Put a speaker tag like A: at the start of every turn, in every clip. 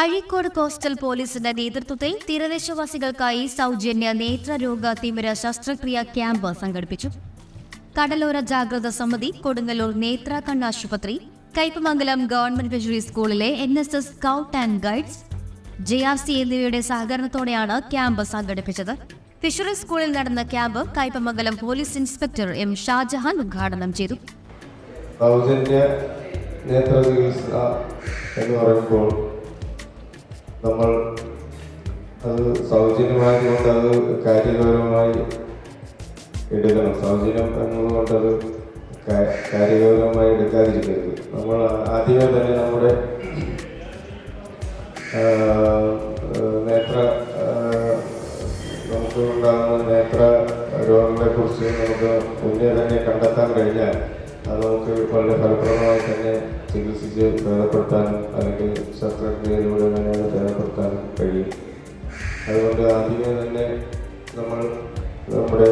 A: Azhikode coastal പോലീസിന്റെ നേതൃത്വത്തിൽ തീരദേശവാസികൾക്കായി സൗജന്യ നേത്രരോഗ തിമിര ശസ്ത്രക്രിയ ക്യാമ്പ് സംഘടിപ്പിച്ചു. കടലോര ജാഗ്രത സമിതി കൊടുങ്ങല്ലൂർ നേത്ര കണ്ണാശുപത്രി കൈപ്പമംഗലം ഗവൺമെന്റ് ഫിഷറി സ്കൂളിലെ N S S scout and guides J R C എന്നിവയുടെ സഹകരണത്തോടെയാണ് ക്യാമ്പ് സംഘടിപ്പിച്ചത്. ഫിഷറി സ്കൂളിൽ നടന്ന camp Kaipamangalam police inspector M Shajahan ഉദ്ഘാടനം ചെയ്തു.
B: നേത്ര ചികിത്സ എന്ന് പറയുമ്പോൾ നമ്മൾ അത് സൗജന്യമായതുകൊണ്ട് അത് കാര്യഗൗരവമായി എടുക്കണം. സൗജന്യം എന്നതുകൊണ്ട് അത് കാര്യഗൗരവമായി എടുക്കാതിരിക്കരുത്. നമ്മൾ ആദ്യമേ തന്നെ നമ്മുടെ നേത്ര നമുക്ക് ഉണ്ടാകുന്ന നേത്ര രോഗങ്ങളെക്കുറിച്ച് നമുക്ക് മുന്നേ തന്നെ കണ്ടെത്താൻ കഴിഞ്ഞാൽ അത് നമുക്ക് വളരെ ഫലപ്രദമായി തന്നെ ചികിത്സിച്ച് ഭേദപ്പെടുത്താനും അല്ലെങ്കിൽ ശസ്ത്രക്രിയയിലൂടെ തന്നെ അതുകൊണ്ട് ആദ്യമേ തന്നെ നമ്മൾ നമ്മുടെ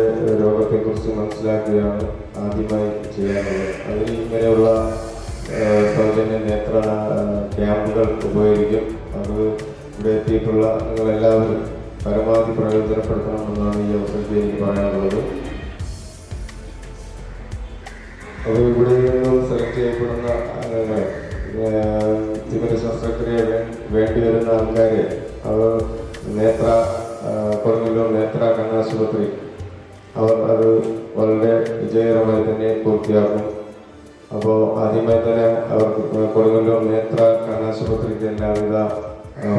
B: രോഗത്തെക്കുറിച്ച് മനസ്സിലാക്കുകയാണ് ആദ്യമായി ചെയ്യാനുള്ളത്. അതിന് ഇങ്ങനെയുള്ള സൗജന്യ നേത്ര ക്യാമ്പുകൾ ഉപകരിക്കും. അത് ഇവിടെ എത്തിയിട്ടുള്ള നിങ്ങളെല്ലാവരും പരമാവധി പ്രയോജനപ്പെടുത്തണമെന്നാണ് ഈ അവസരത്തിൽ എനിക്ക് പറയാനുള്ളത്. അത് ഇവിടെ നിന്ന് സെലക്ട് ചെയ്യപ്പെടുന്ന തിമിര ശസ്ത്രക്രിയ വേ- വേണ്ടി വരുന്ന ആൾക്കാരെ കണ്ണാശുപത്രി അവർ അത് വളരെ വിജയകരമായി തന്നെ പൂർത്തിയാക്കും. അപ്പോൾ ആദ്യമായി തന്നെ അവർക്ക് കൊടുങ്ങല്ലൂർ നേത്ര കണ്ണാശുപത്രിക്ക് എല്ലാവിധ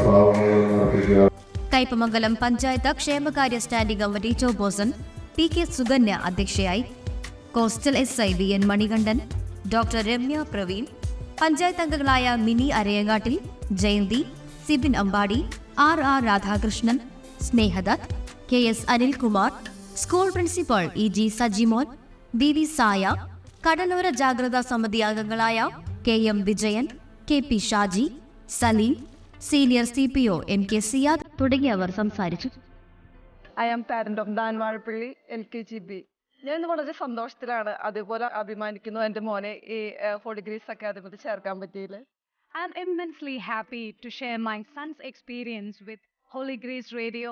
B: ഭാവങ്ങളും അർപ്പിക്കുക
A: കയ്പമംഗലം പഞ്ചായത്ത് ക്ഷേമകാര്യ standing committee chairperson P K Sukanya അധ്യക്ഷയായി. Coastal S I V N Manikandan doctor Ramya Praveen panchayat അംഗങ്ങളായ Mini Arayangattil Jayanthi Sibin Ambadi R R Radhakrishnan Snehadath K S Anilkumar school principal E G Sajimon B V Saya കടലോര ജാഗ്രതാ സമിതി അംഗങ്ങളായ K M Vijayan K P Shaji Saleem senior C P O M K Siyad തുടങ്ങിയവർ സംസാരിച്ചു.
C: I am parent of Dhan Vazhappally L K G B. ഞാൻ ഇന്ന് വളരെ സന്തോഷത്തിലാണ് അതുപോലെ അഭിമാനിക്കുന്നു എന്റെ മോനെ ഈ ഫോർ ഡിഗ്രീസ് അക്കാദമിയിൽ ചേർക്കാൻ പറ്റിയില്ല
D: I am immensely happy to share my son's experience with Holy Grace Radio,